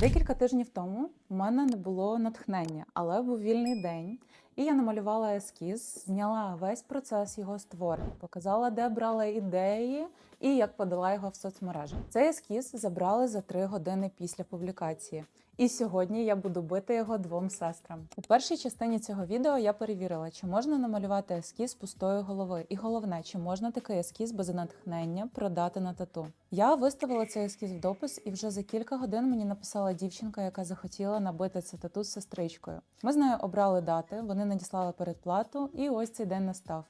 Декілька тижнів тому у мене не було натхнення, але був вільний день, і я намалювала ескіз, зняла весь процес його створення, показала, де брала ідеї і як подала його в соцмережі. Цей ескіз забрали за три години після публікації. І сьогодні я буду бити його двом сестрам. У першій частині цього відео я перевірила, чи можна намалювати ескіз пустої голови, і головне, чи можна такий ескіз без натхнення продати на тату. Я виставила цей ескіз в допис, і вже за кілька годин мені написала дівчинка, яка захотіла набити це тату з сестричкою. Ми з нею обрали дати, вони надіслали передплату, і ось цей день настав.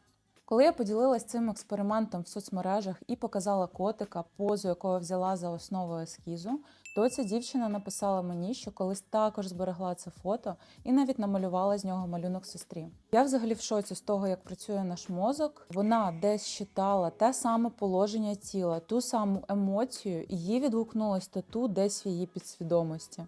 Коли я поділилась цим експериментом в соцмережах і показала котика, позу якого взяла за основу ескізу, то ця дівчина написала мені, що колись також зберегла це фото і навіть намалювала з нього малюнок сестрі. Я взагалі в шоці з того, як працює наш мозок. Вона десь читала те саме положення тіла, ту саму емоцію, і їй відгукнулось тату десь в її підсвідомості.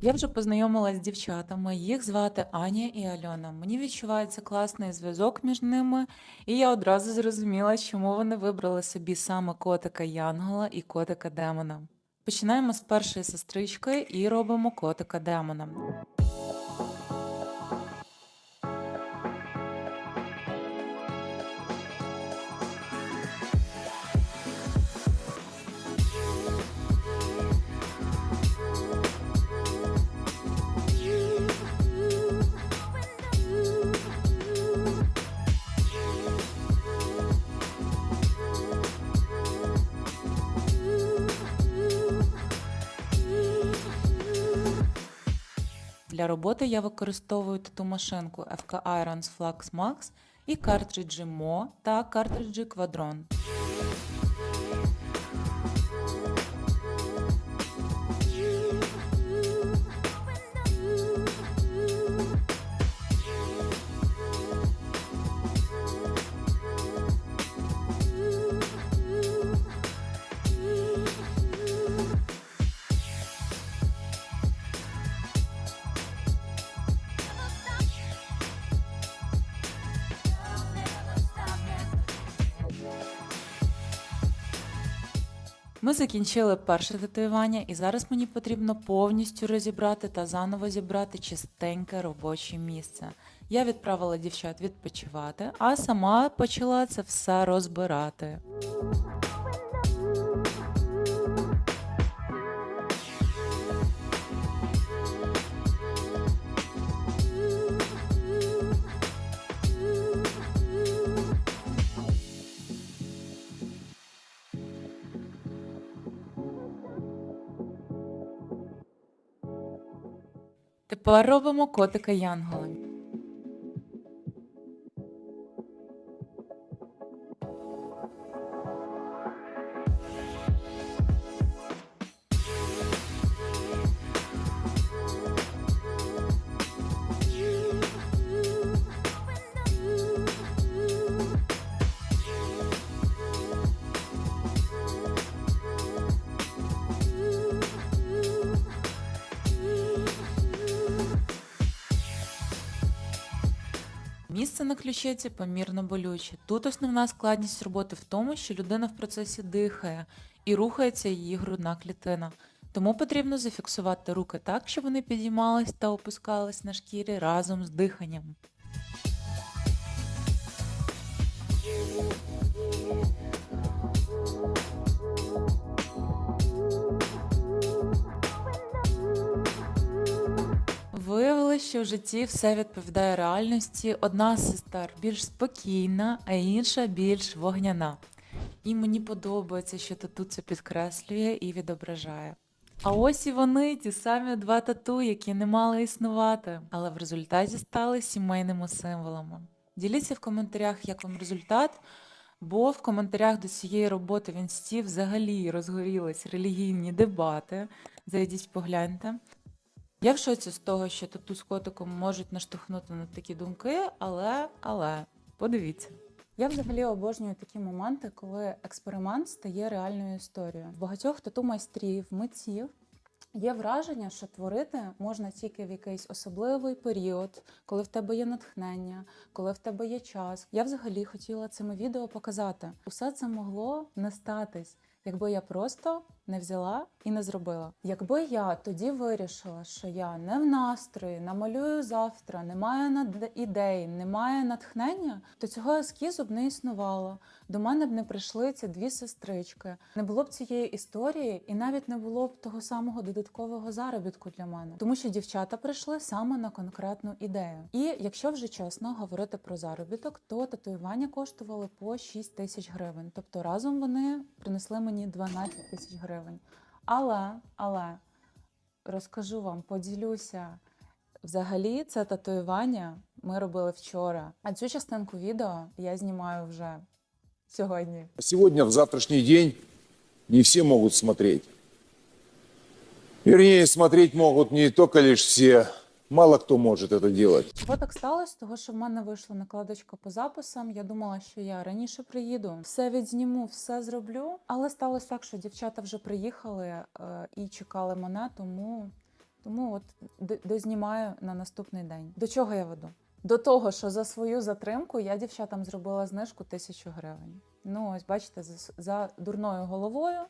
Я вже познайомилася з дівчатами. Їх звати Аня і Альона. Мені відчувається класний зв'язок між ними, і я одразу зрозуміла, чому вони вибрали собі саме котика Янгола і котика Демона. Починаємо з першої сестрички і робимо котика Демона. Для роботи я використовую тату машинку FK Irons Flux Max і картриджі Mo та картриджі Quadron. Ми закінчили перше татуювання, і зараз мені потрібно повністю розібрати та заново зібрати чистеньке робоче місце. Я відправила дівчат відпочивати, а сама почала це все розбирати. Тепер робимо котика Янгола. Місце на ключиці помірно болюче. Тут основна складність роботи в тому, що людина в процесі дихає і рухається її грудна клітина. Тому потрібно зафіксувати руки так, щоб вони підіймались та опускались на шкірі разом з диханням. Виявилось, що в житті все відповідає реальності. Одна з сестер більш спокійна, а інша більш вогняна. І мені подобається, що тату це підкреслює і відображає. А ось і вони, ті самі два тату, які не мали існувати, але в результаті стали сімейними символами. Діліться в коментарях, як вам результат, бо в коментарях до цієї роботи в інсті взагалі розгорілись релігійні дебати. Зайдіть, погляньте. Я в шоці з того, що тату з котиком можуть наштовхнути на такі думки, але, але, подивіться. Я взагалі обожнюю такі моменти, коли експеримент стає реальною історією. Багатьох тату майстрів, митців є враження, що творити можна тільки в якийсь особливий період, коли в тебе є натхнення, коли в тебе є час. Я взагалі хотіла цими відео показати. Усе це могло не статись. Якби я просто не взяла і не зробила. Якби я тоді вирішила, що я не в настрої, намалюю завтра, немає над- ідей, немає натхнення, то цього ескізу б не існувало. До мене б не прийшли ці дві сестрички, не було б цієї історії, і навіть не було б того самого додаткового заробітку для мене, тому що дівчата прийшли саме на конкретну ідею. І якщо вже чесно говорити про заробіток, то татуювання коштували по 6 тисяч гривень. Тобто разом вони принесли мені 12 тисяч гривень. Але, але розкажу вам, поділюся. Взагалі, це татуювання ми робили вчора. А цю частинку відео я знімаю вже сьогодні. Сегодня, в завтрашний день, не все могут смотреть. Вернее, смотреть могут не только лишь все, мало кто может это делать. Бо так сталося, того що в мене вийшла накладочка по записам. Я думала, що я раніше приїду, все відзніму, все зроблю. Але сталося так, що дівчата вже приїхали е, і чекали мене, тому, тому от дознімаю на наступний день. До чого я веду? До того, що за свою затримку я дівчатам зробила знижку тисячу гривень. Ну, ось бачите, за, за дурною головою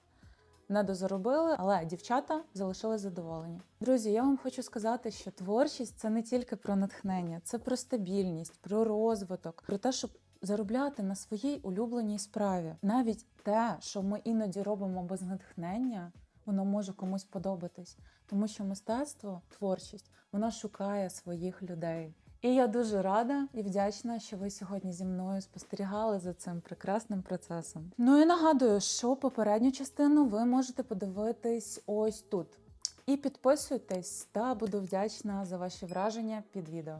не дозаробили, але дівчата залишились задоволені. Друзі, я вам хочу сказати, що творчість це не тільки про натхнення, це про стабільність, про розвиток, про те, щоб заробляти на своїй улюбленій справі. Навіть те, що ми іноді робимо без натхнення, воно може комусь подобатись, тому що мистецтво, творчість, воно шукає своїх людей. І я дуже рада і вдячна, що ви сьогодні зі мною спостерігали за цим прекрасним процесом. Ну і нагадую, що попередню частину ви можете подивитись ось тут. І підписуйтесь, та буду вдячна за ваші враження під відео.